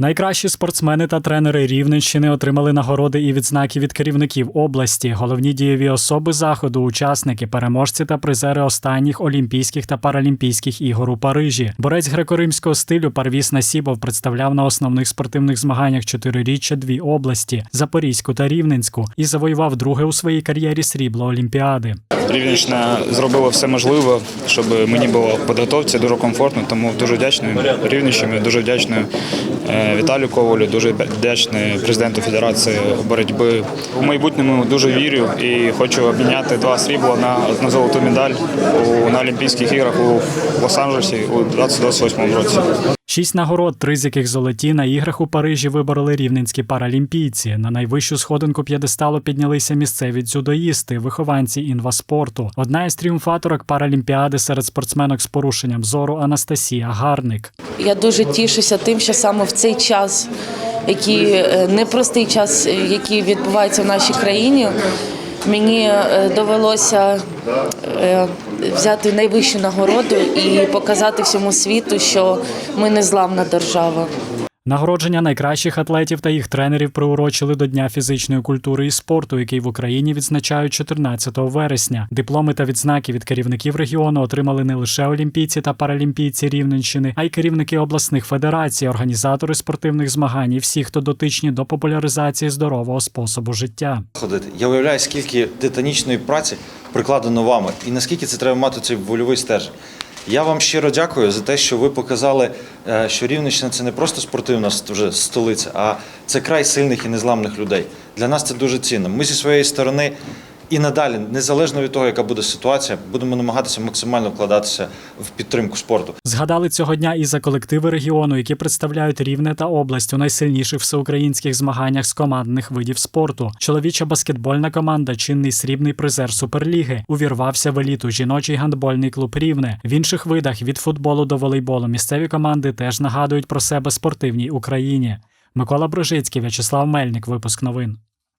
Найкращі спортсмени та тренери Рівненщини отримали нагороди і відзнаки від керівників області. Головні дієві особи заходу, учасники, переможці та призери останніх Олімпійських та Паралімпійських ігор у Парижі. Борець греко-римського стилю Парвіс Насібов представляв на основних спортивних змаганнях чотириріччя дві області Запорізьку та Рівненську і завоював друге у своїй кар'єрі срібло Олімпіади. Рівненщина зробила все можливе, щоб мені було в підготовці дуже комфортно, тому дуже вдячний Рівненщині, дуже вдячний е, Віталію Ковалю, дуже вдячний президенту Федерації боротьби. У майбутньому дуже вірю і хочу обміняти два срібла на, на золоту медаль у, на Олімпійських іграх у Лос-Анджелесі у 2028 році. Шість нагород, три з яких золоті на іграх у Парижі вибороли рівненські паралімпійці. На найвищу сходинку п'єдесталу піднялися місцеві дзюдоїсти, вихованці інваспорту. Одна із тріумфаторок паралімпіади серед спортсменок з порушенням зору Анастасія Гарник. Я дуже тішуся тим, що саме в цей час, який е, непростий час, е, який відбувається в нашій країні, мені е, довелося е, взяти найвищу нагороду і показати всьому світу, що ми не зламна держава. Нагородження найкращих атлетів та їх тренерів приурочили до Дня фізичної культури і спорту, який в Україні відзначають 14 вересня. Дипломи та відзнаки від керівників регіону отримали не лише олімпійці та паралімпійці Рівненщини, а й керівники обласних федерацій, організатори спортивних змагань і всі, хто дотичні до популяризації здорового способу життя. ходити. Я уявляю, скільки титанічної праці прикладено вами, і наскільки це треба мати цей вольовий стержень. Я вам щиро дякую за те, що ви показали, е, що Рівненщина це не просто спортивна вже столиця, а це край сильних і незламних людей. Для нас це дуже цінно. Ми зі своєї сторони і надалі, незалежно від того, яка буде ситуація, будемо намагатися максимально вкладатися в підтримку спорту. Згадали цього дня і за колективи регіону, які представляють Рівне та область у найсильніших всеукраїнських змаганнях з командних видів спорту. Чоловіча баскетбольна команда, чинний срібний призер Суперліги, увірвався в еліту жіночий гандбольний клуб Рівне. В інших видах від футболу до волейболу місцеві команди теж нагадують про себе спортивній Україні. Микола Брожицький, В'ячеслав Мельник. Випуск новин.